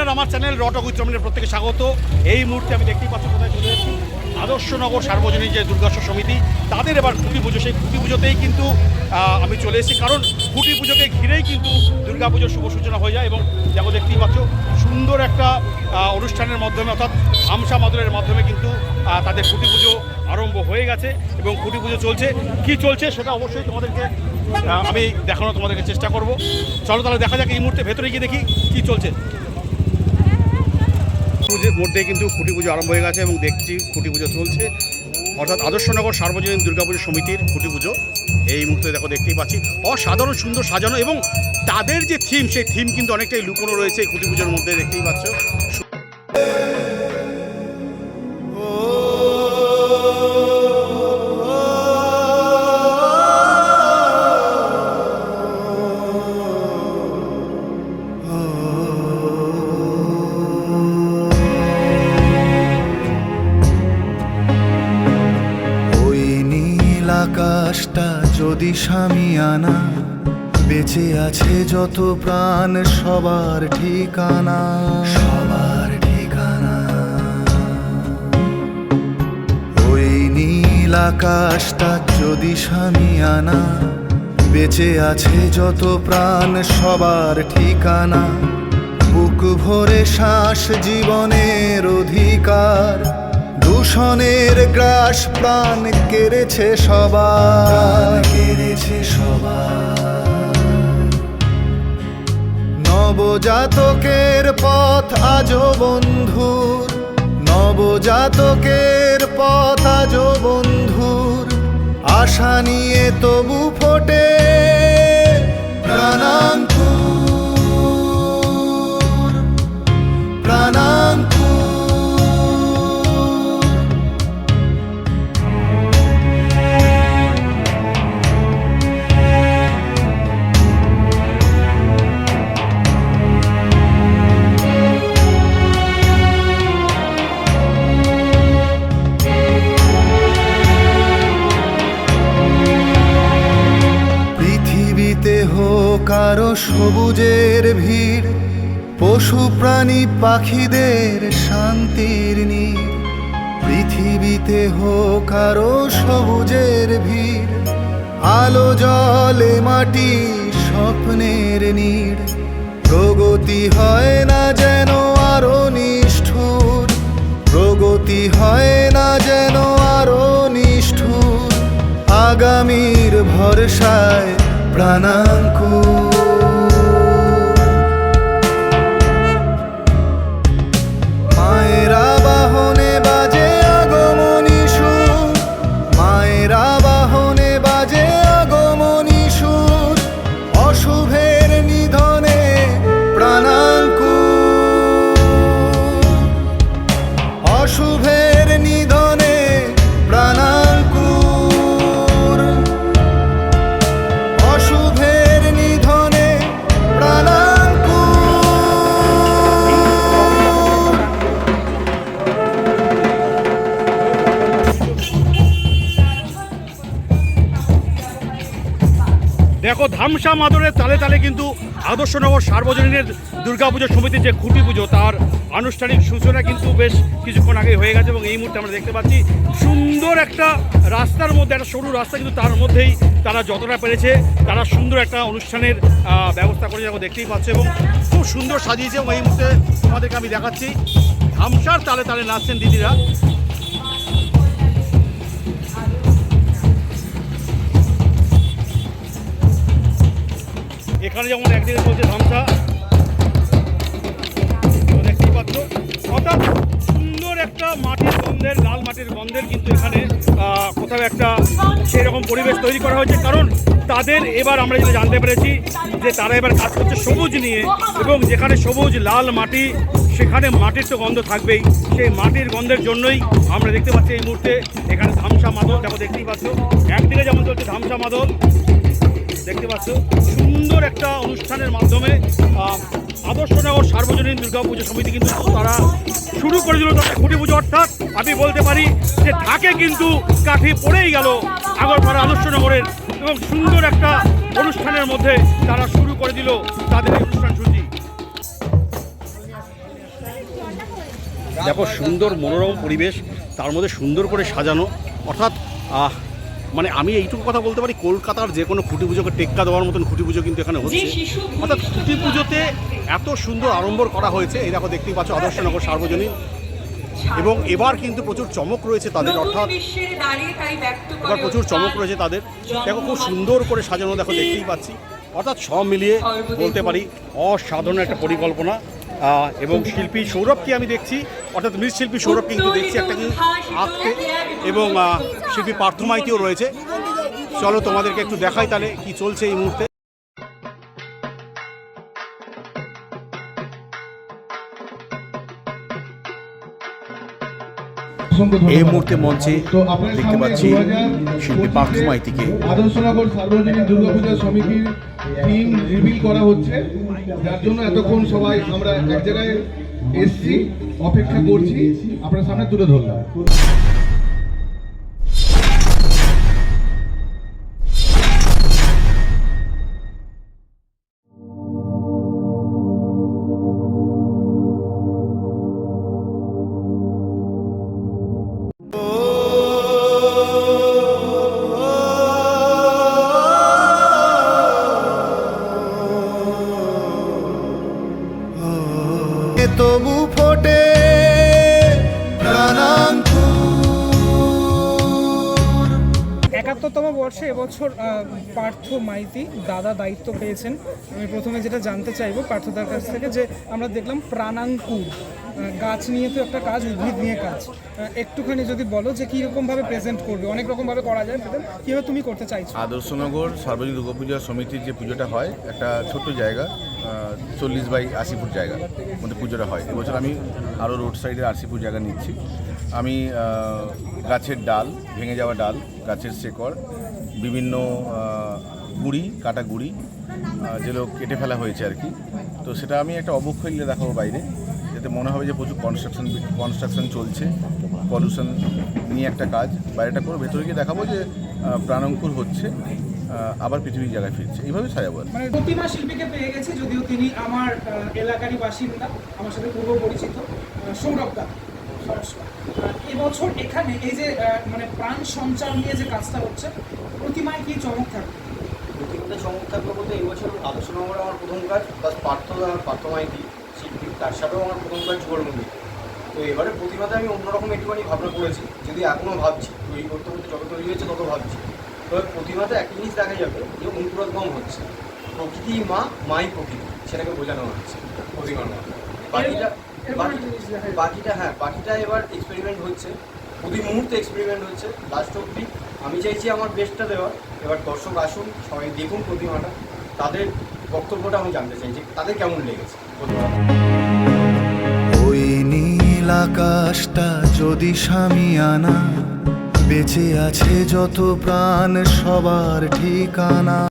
আর আমার channel রটক with রমেনের প্রত্যেকে স্বাগত। এই মুহূর্তে আমি দেখতেই পাচ্ছি কোথায় চলে এসেছি। আদর্শনগর সার্বজনীন যে দুর্গাশ্বর সমিতি, তাদের এবার খুঁটি পুজো। সেই খুঁটি পুজোতেই কিন্তু আমি চলে এসেছি। কারণ খুঁটি পুজোকে ঘিরেই কিন্তু দুর্গা পুজোর শুভ সূচনা হয়ে যায় এবং দেখো, দেখতেই পাচ্ছ, সুন্দর একটা অনুষ্ঠানের মাধ্যমে, অর্থাৎ হামসা মাদুরের মাধ্যমে কিন্তু তাদের খুঁটি পুজো আরম্ভ হয়ে গেছে এবং খুঁটি পুজো চলছে। কি চলছে সেটা অবশ্যই তোমাদেরকে আমি দেখানোর তোমাদেরকে চেষ্টা করব। চলো তাহলে দেখা যাক এই মুহূর্তে ভেতরে গিয়ে দেখি কি চলছে। পুজোর মধ্যে কিন্তু খুঁটি পুজো আরম্ভ হয়ে গেছে এবং দেখছি খুঁটি পুজো চলছে। অর্থাৎ আদর্শনগর সার্বজনীন দুর্গাপুজো সমিতির খুঁটি পুজো। এই মুহূর্তে দেখো, দেখতেই পাচ্ছি। অসাধারণ, সুন্দর সাজানো এবং তাদের যে থিম সেই থিম কিন্তু অনেকটাই লুকোনো রয়েছে এই খুঁটি পুজোর মধ্যে, দেখতেই পাচ্ছ। আনা। বেঁচে আছে যত প্রাণ, সবার ঠিকানা। সবার ঠিকানা। ওই নীল আকাশটা যদি স্বামী আনা। বেঁচে আছে যত প্রাণ, সবার ঠিকানা। বুক ভরে শ্বাস জীবনের অধিকার। দূষণের গ্রাস প্রাণ কেড়েছে সবার কেড়েছে সবার নবজাতকের পথ আজো বন্ধুর। নবজাতকের পথ আজো বন্ধুর। আশা নিয়ে তবু ফোটে। প্রাণাঙ্কুর হোক আরও সবুজের ভিড়, পশু প্রাণী পাখিদের শান্তির নীড়। পৃথিবীতে হোক আরও সবুজের ভিড়, আলো জলে মাটি স্বপ্নের নীড়। প্রগতি হয় না যেন আরও নিষ্ঠুর, প্রগতি হয় না যেন আরও নিষ্ঠুর। আগামীর ভরসায় প্রাণাঙ্কুর। ধামসা মাদরের তালে তালে কিন্তু আদর্শনগর সার্বজনীনের দুর্গাপুজো সমিতির যে খুঁটি পুজো, তার আনুষ্ঠানিক সূচনা কিন্তু বেশ কিছুক্ষণ আগে হয়ে গেছে এবং এই মুহূর্তে আমরা দেখতে পাচ্ছি সুন্দর একটা রাস্তার মধ্যে, একটা সরু রাস্তা কিন্তু তার মধ্যেই তারা যতটা পেরেছে, তারা সুন্দর একটা অনুষ্ঠানের ব্যবস্থা করে যাব দেখতেই পাচ্ছে এবং খুব সুন্দর সাজিয়েছে এবং এই মুহূর্তে তোমাদেরকে আমি দেখাচ্ছি। ধামসার তালে তালে নাচছেন দিদিরা। এখানে যেমন একদিকে চলছে ধামসা দেখতেই পাচ্ছ। অর্থাৎ সুন্দর একটা মাটির গন্ধের, লাল মাটির গন্ধের কিন্তু এখানে কোথাও একটা সেই রকম পরিবেশ তৈরি করা হয়েছে। কারণ তাদের এবার আমরা যেটা জানতে পেরেছি যে তারা এবার কাজ করছে সবুজ নিয়ে এবং যেখানে সবুজ, লাল মাটি, সেখানে মাটির তো গন্ধ থাকবেই। সেই মাটির গন্ধের জন্যই আমরা দেখতে পাচ্ছি এই মুহূর্তে এখানে ধামসা মাদল। দেখো, দেখতেই পাচ্ছ একদিকে যেমন চলছে ধামসা মাদল দেখতে পাচ্ছ, সুন্দর একটা অনুষ্ঠানের মাধ্যমে আদর্শনগর সার্বজনীন দুর্গা পুজো সমিতি কিন্তু তারা শুরু করে দিল তাদের খুঁটি পুজো। অর্থাৎ আমি বলতে পারি যে থাকে কিন্তু কাঠি পড়েই গেল আগরপাড়া আদর্শনগরের এবং সুন্দর একটা অনুষ্ঠানের মধ্যে তারা শুরু করে দিল তাদের এই অনুষ্ঠান সূচি। দেখো, সুন্দর মনোরম পরিবেশ, তার মধ্যে সুন্দর করে সাজানো। অর্থাৎ মানে আমি এইটুকু কথা বলতে পারি কলকাতার যে কোনো খুঁটি পুজোকে টেক্কা দেওয়ার মতন খুঁটি পুজো কিন্তু এখানে হচ্ছে। অর্থাৎ খুঁটি পুজোতে এত সুন্দর আড়ম্বর করা হয়েছে এই দেখো দেখতেই পাচ্ছ আদর্শনগর সার্বজনীন। এবং এবার কিন্তু প্রচুর চমক রয়েছে তাদের অর্থাৎ এবার প্রচুর চমক রয়েছে তাদের। দেখো খুব সুন্দর করে সাজানো দেখো দেখতেই পাচ্ছি। অর্থাৎ সব মিলিয়ে বলতে পারি অসাধারণ একটা পরিকল্পনা। এবং শিল্পী সৌরভকে আমি দেখছি। অর্থাৎ মৃৎশিল্পী সৌরভকে কিন্তু দেখছি একটা কি আঁকতে। এবং আহ, শিল্পী পার্থ মাইতিও রয়েছে। চলো তোমাদেরকে একটু দেখাই তাহলে কি চলছে এই মুহূর্তে। এই মুহূর্তে মঞ্চে দেখতে পাচ্ছি শিল্পী পার্থ মাইতিকে। আদর্শনগর সার্বজনীন দুর্গাপূজা সমিতির টিম রিভিল করা হচ্ছে। যার জন্য এতক্ষণ সবাই আমরা এক জায়গায় এসছি, অপেক্ষা করছি। আপনার সামনে তুলে ধরলাম। তবু ফোটে প্রাণাঙ্কুর। একাত্তরতম বর্ষে এবছর পার্থ মাইতি দাদা দায়িত্ব পেয়েছেন। আমি প্রথমে যেটা জানতে চাইব পার্থদার কাছ থেকে যে আমরা দেখলাম প্রাণাঙ্কুর গাছ নিয়ে তো একটা কাজ উদ্ভিদ নিয়ে কাজ। একটুখানি যদি বলো যে কীরকমভাবে প্রেজেন্ট করবে অনেক রকমভাবে করা যায় present, কীভাবে তুমি করতে চাইছো? আদর্শনগর সার্বজনীন দুর্গাপূজা সমিতির যে পুজোটা হয় একটা ছোট্ট জায়গা। চল্লিশ বাই আশি ফুট জায়গা মধ্যে পুজোটা হয়। এবছর আমি আরও রোড সাইডে আশি ফুট জায়গা নিচ্ছি। আমি গাছের ডাল, ভেঙে যাওয়া ডাল, গাছের শেকড়, বিভিন্ন গুঁড়ি, কাটা গুঁড়ি যেগুলো কেটে ফেলা হয়েছে আর কি। তো সেটা আমি একটা অবক্ষয় দেখাবো বাইরে, যাতে মনে হবে যে প্রচুর কনস্ট্রাকশন কনস্ট্রাকশন চলছে পলিউশন নিয়ে একটা কাজ। বাইরেটা করে ভেতরে গিয়ে দেখাবো যে প্রাণঙ্কুর হচ্ছে। আবার পৃথিবীর জায়গায় ফিরছে। এইভাবে সাজাবো মানে প্রতিমা শিল্পীকে পেয়ে গেছি যদিও তিনি আমার এলাকারই বাসিন্দা আমার সাথে পূর্ব পরিচিত সৌরভ দা এবছর এখানে এই যে মানে প্রাণ সঞ্চার নিয়ে যে কাজটা হচ্ছে প্রতিমায় কি চমক থাকবে? প্রতিমা চমক থাকল বলতে এই বছর আলোচনাগর আমার প্রথম কাজ প্লাস পার্থ পার্থ মাইতি শিল্পী তার সাথেও আমার প্রথম কাজ মন্দির। তো এবারে প্রতিমাতে আমি অন্যরকম একটুখানি ভাবনা করেছি। যদি এখনও ভাবছি তৈরি করতে করতে যত তৈরি হয়েছে তত ভাবছি। তবে প্রতিমাতে একটা জিনিস দেখা যাবে যে অঙ্কুরোদ্গম হচ্ছে। প্রকৃতি মা মাই প্রকৃতি সেটাকে বোঝানো হচ্ছে প্রতিমার মাধ্যমে বাকিটা। বাকিটা হ্যাঁ বাকিটা এবার এক্সপেরিমেন্ট হচ্ছে। প্রতি মুহূর্তে এক্সপেরিমেন্ট হচ্ছে। লাস্ট অব্দি আমি চাইছি আমার বেস্টটা দেওয়ার। এবার দর্শক আসুন সবাই দেখুন প্রতিমাটা তাদের বক্তব্যটা আমি জানতে চাই যে তাদের কেমন লেগেছে? প্রতিমাটা ওই নীল আকাশটা যদি স্বামী আনা বেঁচে আছে যত প্রাণ সবার ঠিকানা।